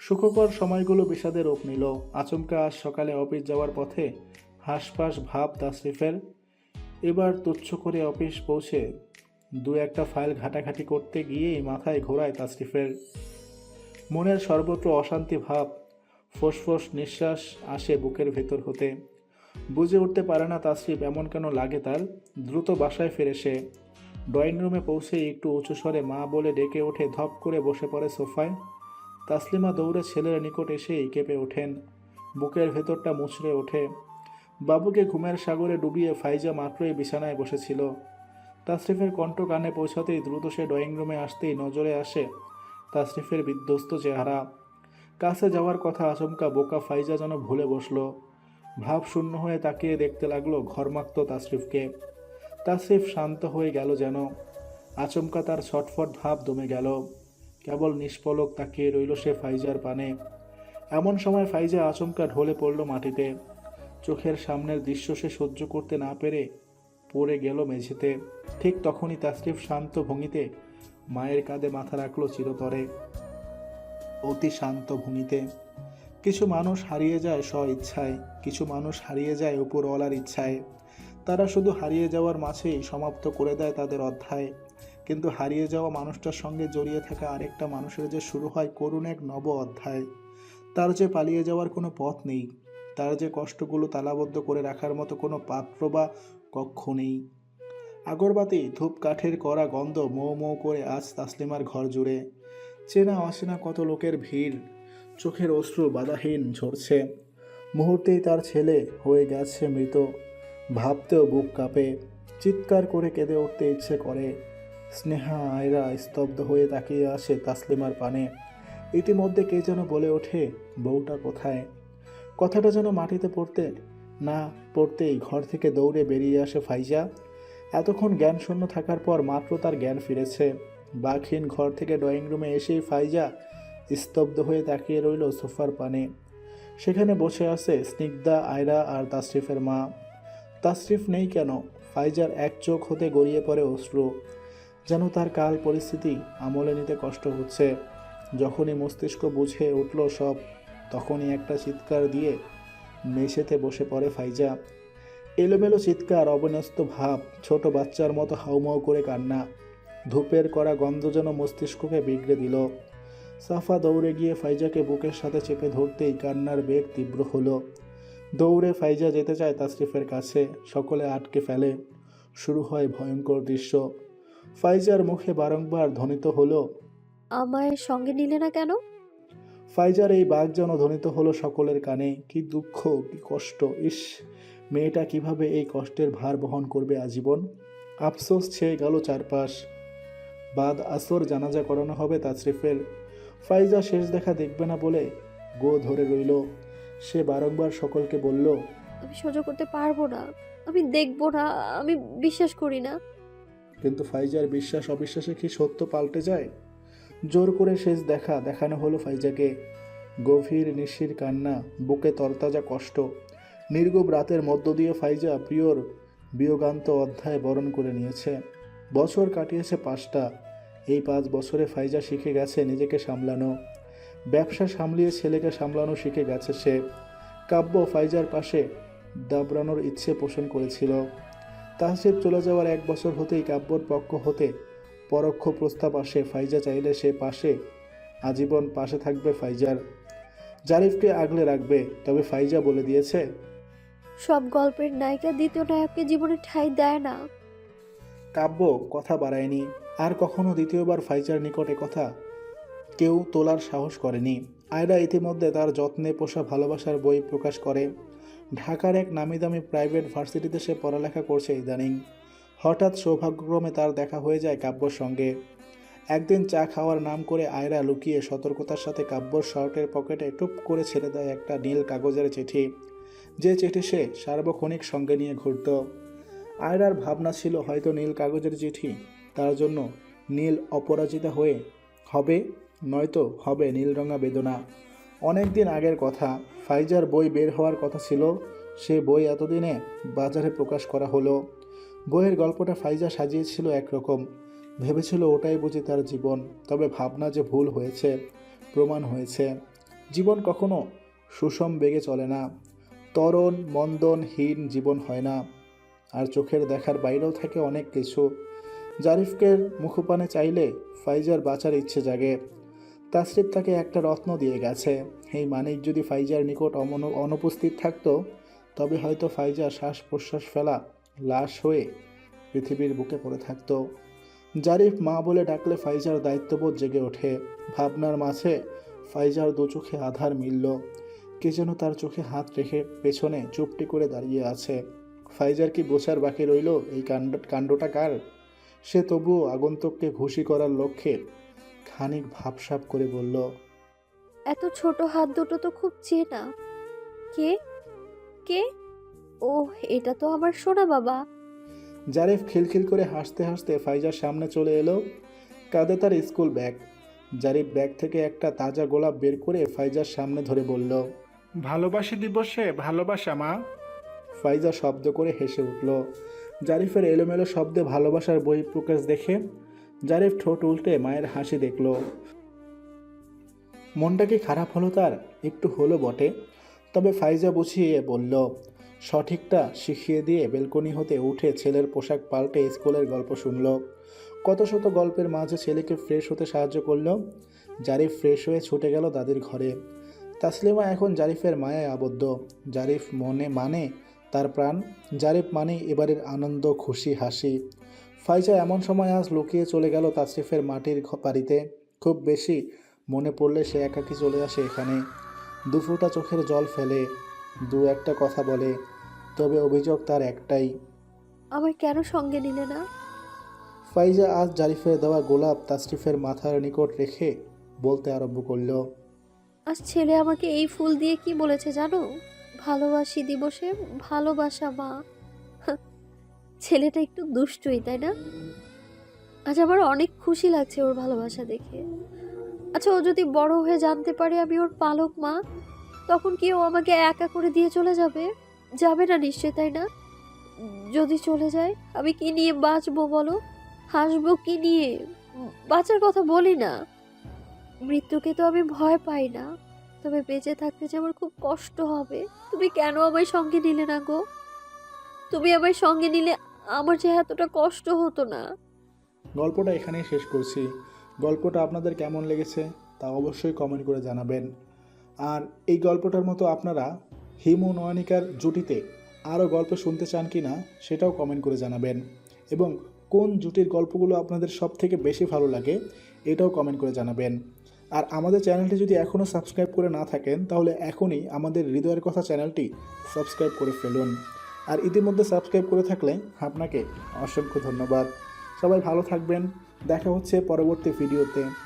সুখকর সময়গুলো বিষাদে রূপ নিল। আচমকা আজ সকালে অফিস যাওয়ার পথে হাসপাস ভাব তাসরিফের। এবার তুচ্ছ করে অফিস পৌঁছে দু একটা ফাইল ঘাটাঘাটি করতে গিয়েই মাথায় ঘোরায় তাসরিফের। মনের সর্বত্র অশান্তি ভাব, ফোসফোস নিঃশ্বাস আসে বুকের ভেতর হতে। বুঝে উঠতে পারে না তাসরিফ এমন কেন লাগে তার, দ্রুত বাসায় ফিরে সে। ড্রয়িং রুমে পৌঁছে একটু উঁচু স্বরে মা বলে ডেকে ওঠে, ধপ করে বসে পড়ে সোফায়। তাসলিমা দৌড়ে ছেলের নিকট এসেই কেঁপে ওঠেন। বুকের ভেতরটা মুচড়ে ওঠে। বাবুকে ঘুমের সাগরে ডুবিয়ে ফাইজা মাত্রই বিছানায় বসেছিল। তাসরিফের কণ্ঠ কানে পৌঁছাতেই দ্রুত সে ড্রয়িং রুমে আসতেই নজরে আসে তাসরিফের বিধ্বস্ত চেহারা। কাছে যাওয়ার কথা আচমকা বোকা ফাইজা যেন ভুলে বসল। ভাব শূন্য হয়ে তাকিয়ে দেখতে লাগল ঘরমাক্ত তাসরিফকে। তাসরিফ শান্ত হয়ে গেল যেন। আচমকা তার ছটফট ভাব দমে গেল। কেবল নিষ্পলক তাকিয়ে রইল সে ফাইজার পানে। এমন সময় ফাইজা আচমকা ঢলে পড়ল মাটিতে। চোখের সামনের দৃশ্য সে সহ্য করতে না পেরে পড়ে গেল মেঝেতে। ঠিক তখনই তাসরিফ শান্ত ভঙ্গিতে মায়ের কাঁধে মাথা রাখল চিরতরে। অতি শান্ত ভূমিতে কিছু মানুষ হারিয়ে যায় স্ব ইচ্ছায়, কিছু মানুষ হারিয়ে যায় উপরওয়ালার ইচ্ছায়। তারা শুধু হারিয়ে যাওয়ার মাঝেই সমাপ্ত করে দেয় তাদের অধ্যায়। কিন্তু হারিয়ে যাওয়া মানুষটার সঙ্গে জড়িয়ে থাকা আরেকটা মানুষের যে শুরু হয় করুণ এক নব অধ্যায়। তার যে পালিয়ে যাওয়ার কোনো পথ নেই, তার যে কষ্টগুলো তালাবদ্ধ করে রাখার মতো কোনো পাত্র বা কক্ষ নেই। আগরবাতি, ধূপ, কাঠের করা গন্ধ মৌ মৌ করে আজ তাসলিমার ঘর জুড়ে। চেনা অচেনা কত লোকের ভিড়, চোখের অশ্রু বাধাহীন ঝরছে। মুহূর্তেই তার ছেলে হয়ে গেছে মৃত। ভাবতেও বুক কাঁপে, চিৎকার করে কেঁদে উঠতে ইচ্ছে করে। স্নেহা আয়রা স্তব্ধ হয়ে তাকিয়ে আসে তাসলিমার পানে। ইতিমধ্যে কে যেন বলে ওঠে, বউটা কোথায়? কথাটা যেন মাটিতে পড়তে, না পড়তেই ঘর থেকে দৌড়ে বেরিয়ে আসে ফাইজা। এতক্ষণ জ্ঞান শূন্য থাকার পর মাত্র তার জ্ঞান ফিরেছে। বাঘহীন ঘর থেকে ড্রয়িং রুমে এসেই ফাইজা স্তব্ধ হয়ে তাকিয়ে রইল সোফার পানে। সেখানে বসে আছে স্নিগ্ধা, আয়রা আর তাসরিফের মা। তাসরিফ নেই কেন? ফাইজার এক চোখ হতে গড়িয়ে পড়ে অশ্রু, যেন তার কাল পরিস্থিতি আমলে নিতে কষ্ট হচ্ছে। যখনই মস্তিষ্ক বুঝে উঠল সব, তখনই একটা চিৎকার দিয়ে মেঝেতে বসে পড়ে ফাইজা। এলোমেলো চিৎকার অবন্যস্ত ভাব, ছোট বাচ্চার মতো হাউমাউ করে কান্না, ধূপের করা গন্ধ যেন মস্তিষ্ককে বিগড়ে দিল। সাফা দৌড়ে গিয়ে ফাইজাকে বুকের সাথে চেপে ধরতেই কান্নার বেগ তীব্র হলো। দৌড়ে ফাইজা যেতে চায় তাসরিফের কাছে সকলে আটকে ফেলে। শুরু হয় ভয়ঙ্কর দৃশ্য। ফাইজার মুখে বারংবার ধ্বনিত হলো আমায় সঙ্গে নিলে না কেন? ফাইজার এই বাঘ যেন ধ্বনিত হলো সকলের কানে। কি দুঃখ কি কষ্ট। ইস মেয়েটা কীভাবে এই কষ্টের ভার বহন করবে আজীবন? আফসোস ছেয়ে গেল চারপাশ। বাদ আসর জানাজা করানো হবে তাসরিফের। ফাইজা শেষ দেখা দেখবে না বলে গো ধরে রইল। সে বারংবার সকলকে বলল আমি সহ্য করতে পারব না আমি দেখব না আমি বিশ্বাস করি না। কিন্তু ফাইজার বিশ্বাস অবিশ্বাসে কি সত্য পাল্টে যায়? জোর করে শেষ দেখা দেখানো হলো ফাইজাকে। গভীর নিশির কান্না বুকে তরতাজা কষ্ট নির্গুব রাতের মধ্য দিয়ে ফাইজা প্রিয়র বিয়োগান্ত অধ্যায় বরণ করে নিয়েছে। বছর কাটিয়েছে পাঁচটা এই পাঁচ বছরে ফাইজা শিখে গেছে নিজেকে সামলানো। ব্যবসা সামলিয়ে ছেলেকে সামলানো শিখে গেছে সে। কাব্য ফাইজার পাশে দাবড়ানোর ইচ্ছে পোষণ করেছিল। তাহসিব চলে যাওয়ার এক বছর হতেই কাব্যর পক্ষ হতে পরোক্ষ প্রস্তাব আসে। ফাইজা চাইলে সে পাশে আজীবন পাশে থাকবে ফাইজার। জারিফকে আগলে রাখবে তবে ফাইজা বলে দিয়েছে সব গল্পের নায়িকা দ্বিতীয় নায়ককে জীবনে ঠাঁই দেয় না। কাব্য কথা বাড়ায়নি। আর কখনো দ্বিতীয়বার ফাইজার নিকটে কথা কেউ তোলার সাহস করেনি। আয়রা ইতিমধ্যে তার যত্নে পোষা ভালোবাসার বই প্রকাশ করে। ঢাকার এক নামি দামি প্রাইভেট ভার্সিটিতে সে পড়ালেখা করছে ইদানিং। হঠাৎ সৌভাগ্যক্রমে তার দেখা হয়ে যায় কাব্যর সঙ্গে। একদিন চা খাওয়ার নাম করে আয়রা লুকিয়ে সতর্কতার সাথে কাব্যর শার্টের পকেটে টুপ করে ছেড়ে দেয় একটা নীল কাগজের চিঠি। যে চিঠি সে সার্বক্ষণিক সঙ্গে নিয়ে ঘুরত। আয়রার ভাবনা ছিল হয়তো নীল কাগজের চিঠি। তার জন্য নীল অপরাজিতা হয়ে, হবে? নয়তো হবে নীলরঙা বেদনা। অনেক দিন আগের কথা, ফাইজার বই বের হওয়ার কথা ছিল, সে বই এতদিনে বাজারে প্রকাশ করা হলো। বইয়ের গল্পটা ফাইজা সাজিয়েছিল একরকম। ভেবেছিল ওটাই বুঝি তার জীবন, তবে ভাবনা যে ভুল হয়েছে, প্রমাণ হয়েছে। জীবন কখনো সুষম বেগে চলে না। তরণ মন্দনহীন জীবন হয় না। আর চোখের দেখার বাইরেও থাকে অনেক কিছু। জারিফকে মুখপানে চাইলে ফাইজার বাঁচার ইচ্ছে জাগে। তাসরিফ তাকে একটা রত্ন দিয়ে গেছে। এই মানিক যদি ফাইজার নিকট অমন অনুপস্থিত থাকতো, তবে হয়তো ফাইজা শ্বাস প্রশ্বাস ফেলা লাশ হয়ে পৃথিবীর বুকে পড়ে থাকতো। জারিফ মা বলে ডাকলে ফাইজার দায়িত্ববোধ জেগে ওঠে। ভাবনার মাঝে ফাইজার দু চোখে আধার মিলল। কে যেন তার চোখে হাত রেখে পেছনে চুপটি করে দাঁড়িয়ে আছে। ফাইজার কি বোঝার বাকি রইল? এই কাণ্ড, কাণ্ডটা কার? সে তবুও আগন্তুককে ঘুষি করার লক্ষ্যে খানিক ভাবসাব করে বলল এত ছোট হাত দুটো তো খুব চেনা। কে? কে? ও এটা তো আমার সোনা বাবা। জারিফ খিলখিল করে হাসতে হাসতে ফাইজার সামনে চলে এলো। কাঁধে তার স্কুল ব্যাগ। জারিফ ব্যাগ থেকে একটা তাজা গোলাপ বের করে ফাইজার সামনে ধরে বলল ভালোবাসি দিবসে ভালোবাসা মা। ফাইজা শব্দ করে হেসে উঠল। জারিফের এলোমেলো শব্দে ভালোবাসার বই প্রকাশ দেখে জারিফ ঠোঁট উল্টে মায়ের হাসি দেখল। মনটা কি খারাপ হলো তার? একটু হলো বটে। তবে ফাইজা বুঝিয়ে বলল, সঠিকটা শিখিয়ে দিয়ে বেলকনি হতে উঠে ছেলের পোশাক পাল্টে স্কুলের গল্প শুনল। কত শত গল্পের মাঝে ছেলেকে ফ্রেশ হতে সাহায্য করল। জারিফ ফ্রেশ হয়ে ছুটে গেল দাদির ঘরে। তাসলিমা এখন জারিফের মায়ায় আবদ্ধ। জারিফ মনে মানে তার প্রাণ। জারিফ মানে এবারের আনন্দ, খুশি, হাসি। ফাইজা এমন সময় আজ লুকিয়ে চলে গেল তাসরিফের মাটির বাড়িতে। খুব বেশি মনে পড়লে সে একাকি চলে আসে এখানে। দুফোঁটা চোখের জল ফেলে দু একটা কথা বলে তবে অভিযোগ তার একটাই। আমার কেন সঙ্গে নিলে না? ফাইজা আজ জারিফের দেওয়া গোলাপ তাসরিফের মাথার নিকট রেখে বলতে আরম্ভ করল আজ ছেলে আমাকে এই ফুল দিয়ে কি বলেছে জানো? ভালোবাসি দিবসে ভালোবাসা মা। ছেলেটা একটু দুষ্টই, তাই না? আজ আমার অনেক খুশি লাগছে ওর ভালোবাসা দেখে। আচ্ছা ও যদি বড় হয়ে জানতে পারে আমি ওর পালক মা, তখন কি ও আমাকে একা করে দিয়ে চলে যাবে? যাবে না নিশ্চয়, তাই না? যদি চলে যায়, আমি কি নিয়ে বাঁচবো বলো? হাসবো কি নিয়ে? বাঁচার কথা বলি না। মৃত্যুকে তো আমি ভয় পাই না। তবে বেঁচে থাকতে যে আমার খুব কষ্ট হবে। তুমি কেন আমায় সঙ্গে নিলে না গো? তুমি আমায় সঙ্গে নিলে আমার যে এতটা কষ্ট হতো না। গল্পটা এখানেই শেষ করছি। গল্পটা আপনাদের কেমন লেগেছে তা অবশ্যই কমেন্ট করে জানাবেন। আর এই গল্পটার মতো আপনারা হিমু নয়নিকার জুটিতে আরও গল্প শুনতে চান কি না সেটাও কমেন্ট করে জানাবেন। এবং কোন জুটির গল্পগুলো আপনাদের সব থেকে বেশি ভালো লাগে এটাও কমেন্ট করে জানাবেন। আর আমাদের চ্যানেলটি যদি এখনও সাবস্ক্রাইব করে না থাকেন, তাহলে এখনই আমাদের হৃদয়ের কথা চ্যানেলটি সাবস্ক্রাইব করে ফেলুন। আর ইতিমধ্যে সাবস্ক্রাইব করে থাকলে আপনাকে অসংখ্য ধন্যবাদ। সবাই ভালো থাকবেন। দেখা হচ্ছে পরবর্তী ভিডিওতে।